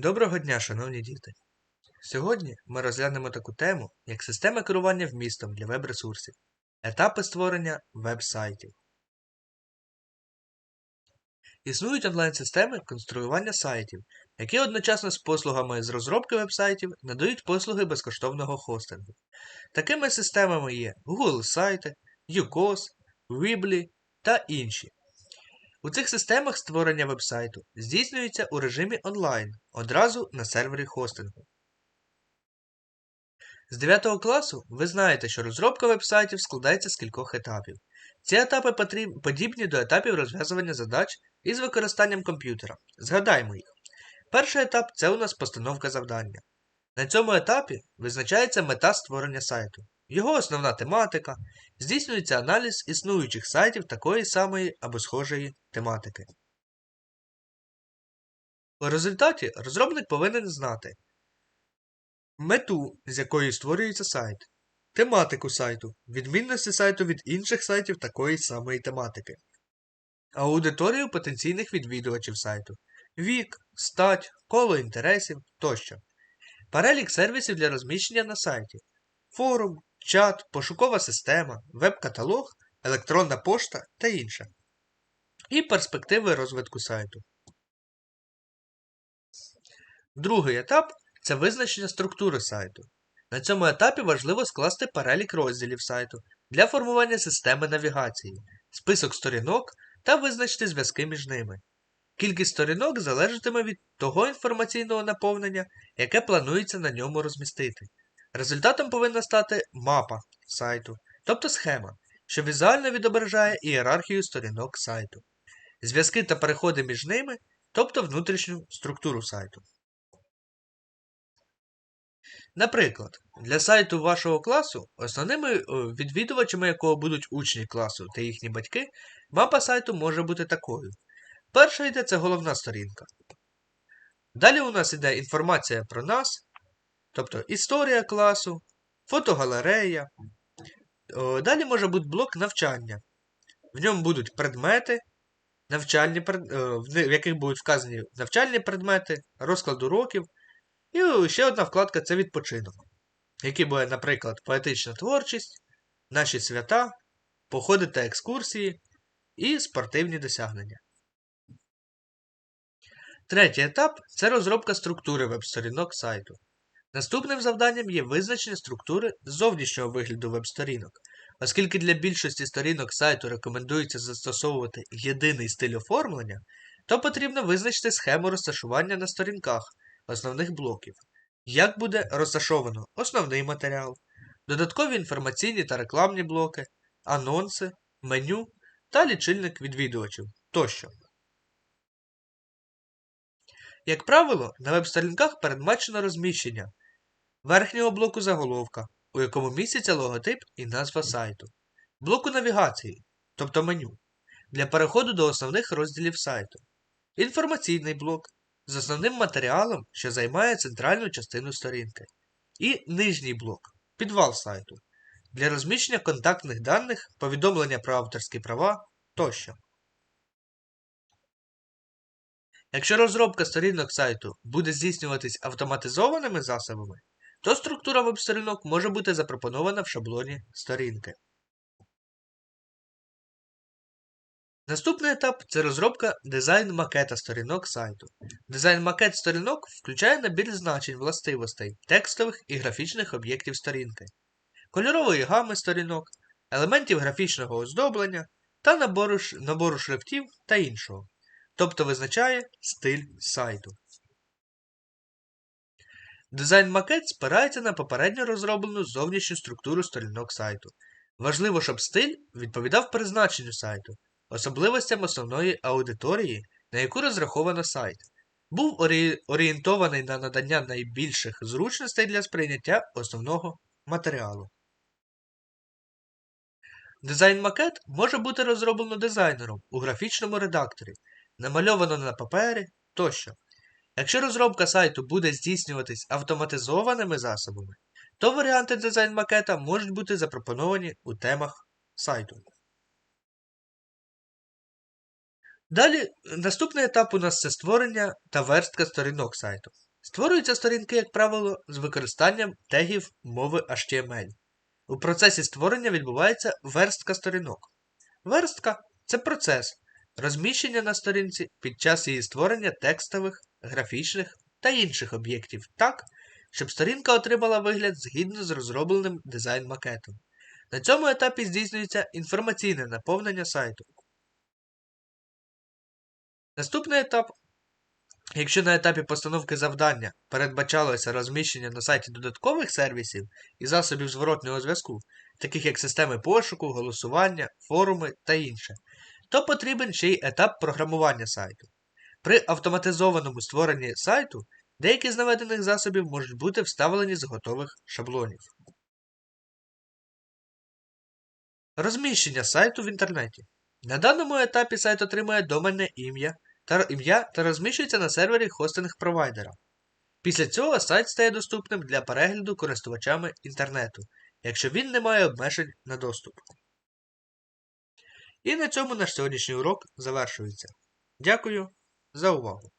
Доброго дня, шановні діти! Сьогодні ми розглянемо таку тему, як система керування вмістом для веб-ресурсів, етапи створення веб-сайтів. Існують онлайн-системи конструювання сайтів, які одночасно з послугами з розробки веб-сайтів надають послуги безкоштовного хостингу. Такими системами є Google сайти, UCOS, Weebly та інші. У цих системах створення веб-сайту здійснюється у режимі онлайн одразу на сервері хостингу. З 9 класу ви знаєте, що розробка веб-сайтів складається з кількох етапів. Ці етапи подібні до етапів розв'язування задач із використанням комп'ютера. Згадаймо їх. Перший етап це у нас постановка завдання. На цьому етапі визначається мета створення сайту, його основна тематика, здійснюється аналіз існуючих сайтів такої самої або схожої тематики. У результаті розробник повинен знати мету, з якої створюється сайт, тематику сайту, відмінності сайту від інших сайтів такої самої тематики, аудиторію потенційних відвідувачів сайту, вік, стать, коло інтересів тощо, перелік сервісів для розміщення на сайті, форум, чат, пошукова система, веб-каталог, електронна пошта та інше. І перспективи розвитку сайту. Другий етап це визначення структури сайту. На цьому етапі важливо скласти перелік розділів сайту для формування системи навігації, список сторінок та визначити зв'язки між ними. Кількість сторінок залежатиме від того інформаційного наповнення, яке планується на ньому розмістити. Результатом повинна стати мапа сайту, тобто схема, що візуально відображає ієрархію сторінок сайту, зв'язки та переходи між ними, тобто внутрішню структуру сайту. Наприклад, для сайту вашого класу основними е, відвідувачами якого будуть учні класу та їхні батьки, мапа сайту може бути такою. Перша йде це головна сторінка. Далі у нас йде інформація про нас, тобто історія класу, фотогалерея. Далі може бути блок навчання. В ньому будуть предмети, навчальні, в яких будуть вказані навчальні предмети, розклад уроків. І ще одна вкладка це відпочинок, який буде, наприклад, поетична творчість, наші свята, походи та екскурсії і спортивні досягнення. Третій етап це розробка структури веб-сторінок сайту. Наступним завданням є визначення структури зовнішнього вигляду веб-сторінок, оскільки для більшості сторінок сайту рекомендується застосовувати єдиний стиль оформлення, то потрібно визначити схему розташування на сторінках основних блоків, як буде розташовано основний матеріал, додаткові інформаційні та рекламні блоки, анонси, меню та лічильник відвідувачів тощо. Як правило, на веб-сторінках передбачено розміщення. Верхнього блоку заголовка, у якому міститься логотип і назва сайту, блоку навігації, тобто меню, для переходу до основних розділів сайту, інформаційний блок з основним матеріалом, що займає центральну частину сторінки, і нижній блок підвал сайту, для розміщення контактних даних, повідомлення про авторські права тощо. Якщо розробка сторінок сайту буде здійснюватись автоматизованими засобами, то структура веб-сторінок може бути запропонована в шаблоні сторінки. Наступний етап це розробка дизайн макета сторінок сайту. Дизайн макет сторінок включає набір значень властивостей, текстових і графічних об'єктів сторінки, кольорової гами сторінок, елементів графічного оздоблення та набору, набору шрифтів та іншого тобто визначає стиль сайту. Дизайн макет спирається на попередньо розроблену зовнішню структуру сторінок сайту. Важливо, щоб стиль відповідав призначенню сайту, особливостям основної аудиторії, на яку розраховано сайт, був орієнтований на надання найбільших зручностей для сприйняття основного матеріалу. Дизайн макет може бути розроблено дизайнером у графічному редакторі, намальовано на папері тощо. Якщо розробка сайту буде здійснюватись автоматизованими засобами, то варіанти дизайн макета можуть бути запропоновані у темах сайту. Далі, наступний етап у нас це створення та верстка сторінок сайту. Створюються сторінки, як правило, з використанням тегів мови HTML. У процесі створення відбувається верстка сторінок. Верстка це процес розміщення на сторінці під час її створення текстових, графічних та інших об'єктів так, щоб сторінка отримала вигляд згідно з розробленим дизайн-макетом. На цьому етапі здійснюється інформаційне наповнення сайту. Наступний етап Якщо на етапі постановки завдання передбачалося розміщення на сайті додаткових сервісів і засобів зворотнього зв'язку, таких як системи пошуку, голосування, форуми та інше, то потрібен ще й етап програмування сайту. При автоматизованому створенні сайту деякі з наведених засобів можуть бути вставлені з готових шаблонів. Розміщення сайту в інтернеті. На даному етапі сайт отримує доменне ім'я та ім'я та розміщується на сервері хостинг провайдера. Після цього сайт стає доступним для перегляду користувачами інтернету, якщо він не має обмежень на доступ. І на цьому наш сьогоднішній урок завершується. Дякую за увагу!